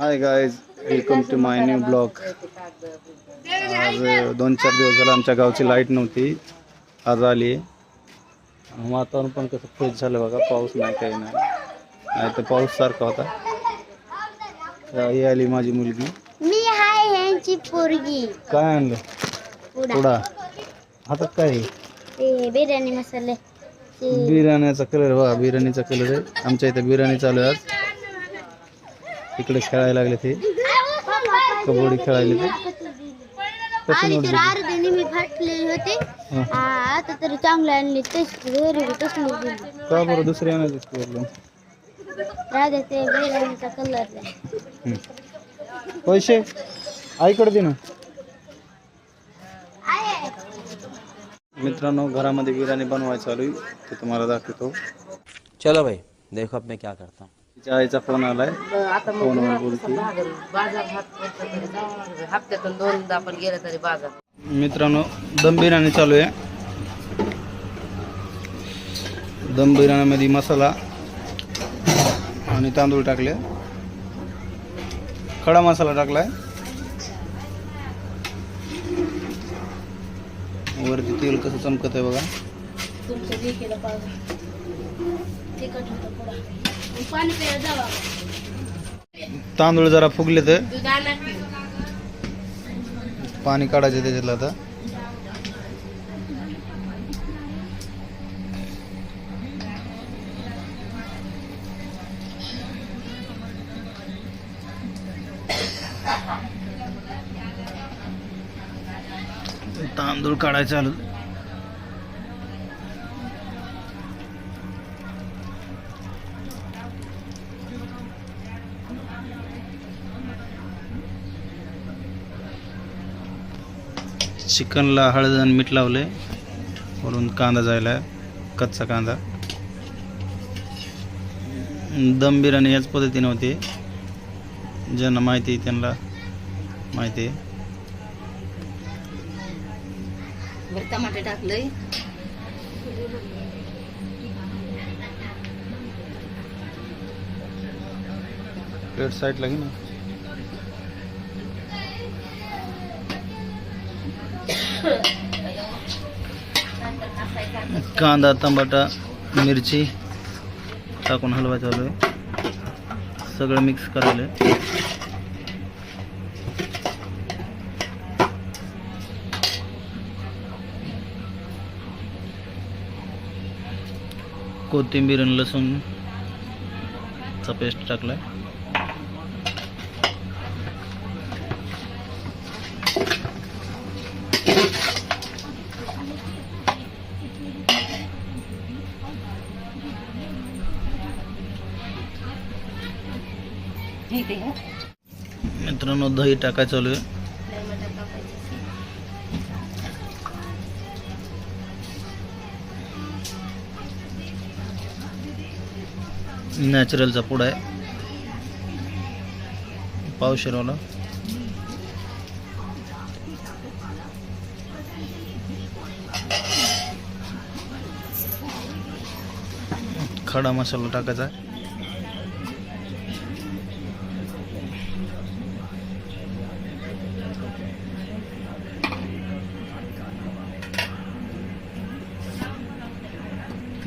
Hi guys welcome to my new blog आज दोन चार दिवस झाला आमच्या गावची लाइट नव्हती. आज आली. वातावरण पण कसं फ्रेश झालं बघा. पाऊस नाही काही नाही. नाही तर पाऊस सारखा होता. ही आली माझी मुलगी. मी हाय ह्यांची पोरगी. काय आणलं? पुडा. हातात काय आहे? बिर्याणी मसाले. बिर्याणीचा कलर बघा. बिर्याणीचा कलर आहे. आमच्या इथे बिर्याणी चालू आहे आज. इकडे खेळायला लागले ते. कबड्डी खेळायला आणि तर अर्धे नेहमी फाटलेली होती. हं. आ, आता तरी चांगलं आणली. तशी घरी बी तसली दिली. का बरं दुसरी आणायचीच प्रॉब्लेम राधा ते बिर्याणीचा कलर पैसे? आईकडे दे ना. मित्रांनो घरामध्ये बिर्याणी बनवायचं चालू आहे. ते तुम्हाला दाखवतो. चलो भाई देखो अब मैं क्या करता हूँ. तिच्या आईचा फोन आलाय. फोनवर बोलते. बाजार हात हप्त्यातून दोनदा आपण गेलं तरी बाजार. मित्रांनो दम बिर्याणी चालू आहे. दम बिर्याणीमध्ये मसाला आणि तांदूळ टाकले. खडा मसाला टाकलाय. वरती तेल कसं चमकत आहे बघा तुमच्या लेकीला पाहिजे. तिखट होतं पुढं पाणी प्यायला जावा तांदूळ जरा फुगले तर की. पाणी काढायचं त्याच्यातलं आता. तांदूळ काढायचं आलं चिकनला हळद आणि मीठ लावले वरून कांदा जायला कच्चा कांदा. दम बिर्याणी याच पद्धतीने होते. ज्यांना माहिती आहे त्यांना माहिती आहे. टमाटे टाकलंय. प्लेट साईड लागे ना. कांदा टमाटा मिरची टाकून हलवा चालू आहे. सगळं मिक्स करायला कोथिंबीर आणि लसूणचा पेस्ट टाकला आहे मित्रांनो दही टाकायचं चालू आहे. नॅचरलचा पुडा आहे. पावशेरवाला खडा मसाला टाकायचा आहे.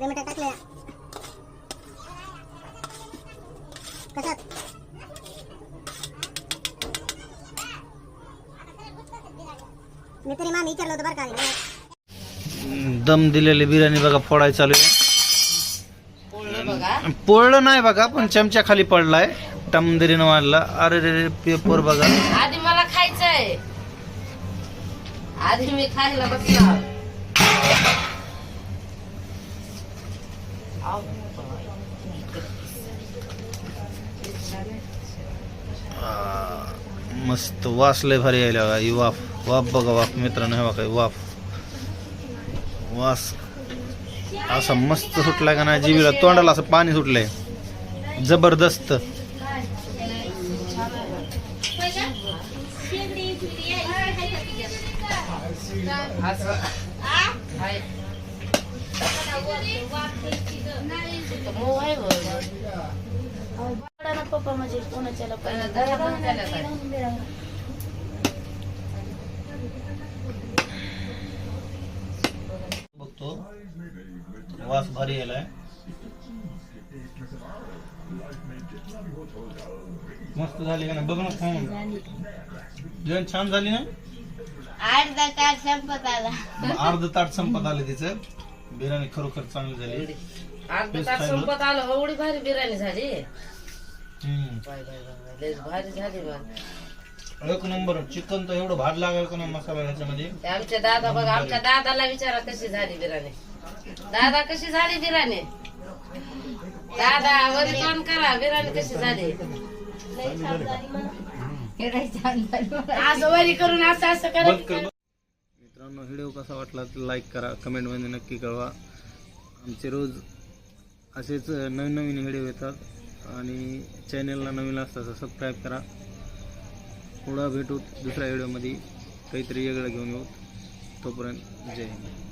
टमाटा टाकले कशात? मी तरी मामी विचारलं होतं बरं का. दम दिलेली बिर्याणी बघा फोडायला चालू आहे. बघा. पोळलं नाही बघा पण चमच्या खाली पडलाय. टमदरीनं वाढला अरे रे रे पेपर बघा. आधी मला खायचंय. आधी मी खायला बसणार. मस्त वास लय भारी यायला बघा. ही वाफ वाफ बघा वाफ मित्रांनो हे बघा वाफ. वास असा मस्त सुटलाय का नाही जीवीला तोंडाला असं पाणी सुटलंय. जबरदस्त. पप्पा म्हणजे कोणाच्याला पण त्याला धरा पण त्याला काय. बघतो भारी यायलाय मस्त झाली का ना बघ ना खाऊन जेवण छान झाली ना? अर्धा तास संपत आला. मग अर्ध ताट संपत आलं तिचं. बिर्याणी खरोखर चांगली झाली. अर्धा तास संपत आलं एवढी भारी बिर्याणी झाली. हम्म. बाय बाय बाय लय भारी झाली बा. एक नंबर चिकन तर एवढं भात लागेल का नाही मसाला ह्याच्यामध्ये? आमच्या दादा बघा आमच्या दादाला विचारा कशी झाली बिर्याणी. दादा कशी झाली बिर्याणी? दादा वरी तोंड करा बिर्याणी कशी झाली? वरी करून असं कर मित्रांनो व्हिडिओ कसा वाटला तर लाईक करा कमेंटमध्ये नक्की कळवा. आमचे रोज असेच नवीन नवीन व्हिडिओ येतात. आणि चॅनलला नवीन असतात सबस्क्राईब करा. पुढं भेटू दुसऱ्या व्हिडिओमध्ये. काहीतरी वेगळं घेऊन येऊ. तोपर्यंत जय हिंद.